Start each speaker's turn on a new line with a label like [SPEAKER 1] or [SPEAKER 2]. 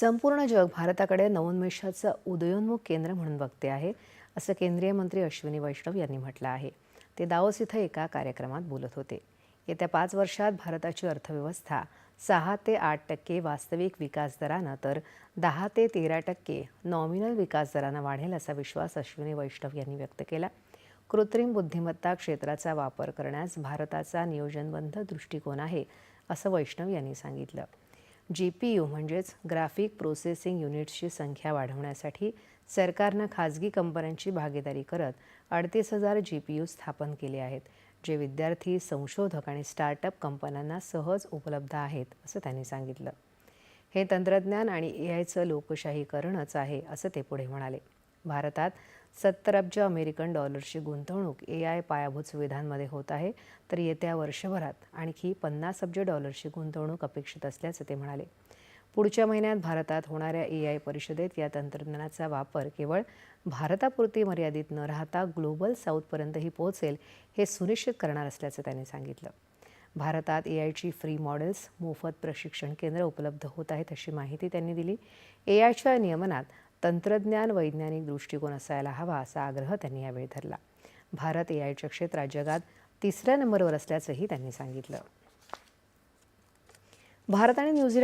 [SPEAKER 1] संपूर्ण जग भारताकडे नवोन्मेषाचं उदयोन्मुख केंद्र म्हणून बघते आहे असं केंद्रीय मंत्री अश्विनी वैष्णव यांनी म्हटलं आहे. ते दावोस इथं एका कार्यक्रमात बोलत होते. येत्या पाच वर्षात भारताची अर्थव्यवस्था सहा ते आठ टक्के वास्तविक विकास दरानं तर दहा ते तेरा टक्के नॉमिनल विकास दरानं वाढेल असा विश्वास अश्विनी वैष्णव यांनी व्यक्त केला. कृत्रिम बुद्धिमत्ता क्षेत्राचा वापर करण्यास भारताचा नियोजनबद्ध दृष्टिकोन आहे असं वैष्णव यांनी सांगितलं. जी पी यू म्हणजेच ग्राफिक प्रोसेसिंग युनिट्सची संख्या वाढवण्यासाठी सरकारनं खाजगी कंपन्यांची भागीदारी करत अडतीस हजार जी पी यू स्थापन केले आहेत जे विद्यार्थी संशोधक आणि स्टार्टअप कंपन्यांना सहज उपलब्ध आहेत असं त्यांनी सांगितलं. हे तंत्रज्ञान आणि ए आयचं लोकशाहीकरणच आहे असं ते पुढे म्हणाले. भारतात सत्तर अब्ज अमेरिकन डॉलर्सची गुंतवणूक ए आय पायाभूत सुविधांमध्ये होत आहे. तर येत्या वर्षभरात आणखी पन्नास अब्ज डॉलर्सची गुंतवणूक अपेक्षित असल्याचं ते म्हणाले. पुढच्या महिन्यात भारतात होणाऱ्या ए आय परिषदेत या तंत्रज्ञानाचा वापर केवळ भारतापुरती मर्यादित न राहता ग्लोबल साऊथपर्यंतही पोहोचेल हे सुनिश्चित करणार असल्याचं त्यांनी सांगितलं. भारतात ए आयची फ्री मॉडेल्स मोफत प्रशिक्षण केंद्र उपलब्ध होत आहेत अशी माहिती त्यांनी दिली. ए आयच्या नियमनात तंत्रज्ञान वैज्ञानिक दृष्टिकोन असायला हवा असा आग्रह त्यांनी यावेळी धरला. भारत ए आयच्या क्षेत्रात जगात तिसऱ्या नंबरवर असल्याचंही त्यांनी सांगितलं. भारत आणि न्यूझीलंड